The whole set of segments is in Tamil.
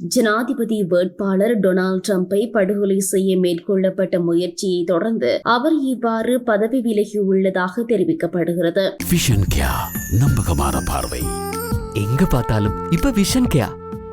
ஜனாதிபதி வேட்பாளர் டொனால்ட் ட்ரம்பை படுகொலை செய்ய மேற்கொள்ளப்பட்ட முயற்சியை தொடர்ந்து அவர் இவ்வாறு பதவி விலகியுள்ளதாக தெரிவிக்கப்படுகிறது. விஷன் கியா நம்பகமான பார்வை எங்க பார்த்தாலும் இப்ப விஷன் கேயா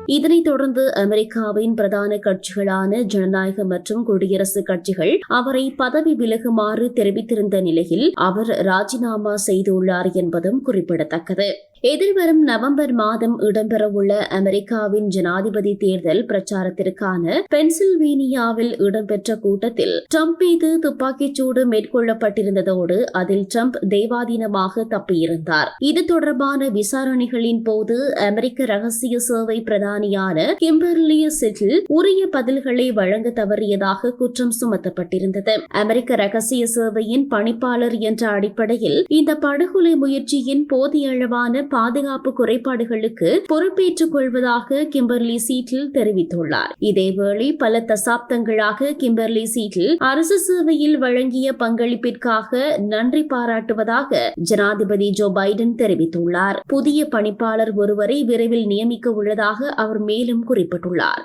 இதனைத் தொடர்ந்து அமெரிக்காவின் பிரதான கட்சிகளான ஜனநாயக மற்றும் குடியரசுக் கட்சிகள் அவரை பதவி விலகுமாறு தெரிவித்திருந்த நிலையில் அவர் ராஜினாமா செய்துள்ளார் என்பதும் குறிப்பிடத்தக்கது. எதிர்வரும் நவம்பர் மாதம் இடம்பெறவுள்ள அமெரிக்காவின் ஜனாதிபதி தேர்தல் பிரச்சாரத்திற்கான பென்சில்வேனியாவில் இடம்பெற்ற கூட்டத்தில் ட்ரம்ப் மீது துப்பாக்கிச்சூடு மேற்கொள்ளப்பட்டிருந்ததோடு அதில் ட்ரம்ப் தெய்வாதீனமாக தப்பியிருந்தார். இது தொடர்பான விசாரணைகளின் போது அமெரிக்க ரகசிய சேவை பிரதானியான கிம்பர்லி சிட்டில் உரிய பதில்களை வழங்க தவறியதாக குற்றம் சுமத்தப்பட்டிருந்தது. அமெரிக்க ரகசிய சேவையின் பணிப்பாளர் என்ற அடிப்படையில் இந்த படுகொலை முயற்சியின் போதிய அளவான பாதுகாப்பு குறைபாடுகளுக்கு பொறுப்பேற்றுக் கொள்வதாக கிம்பர்லி சீட்டில் தெரிவித்துள்ளார். இதேவேளை பல தசாப்தங்களாக கிம்பர்லி சீட்டில் அரசு சேவையில் வழங்கிய பங்களிப்பிற்காக நன்றி பாராட்டுவதாக ஜனாதிபதி ஜோ பைடன் தெரிவித்துள்ளார். புதிய பணிப்பாளர் ஒருவரை விரைவில் நியமிக்க உள்ளதாக அவர் மேலும் குறிப்பிட்டுள்ளார்.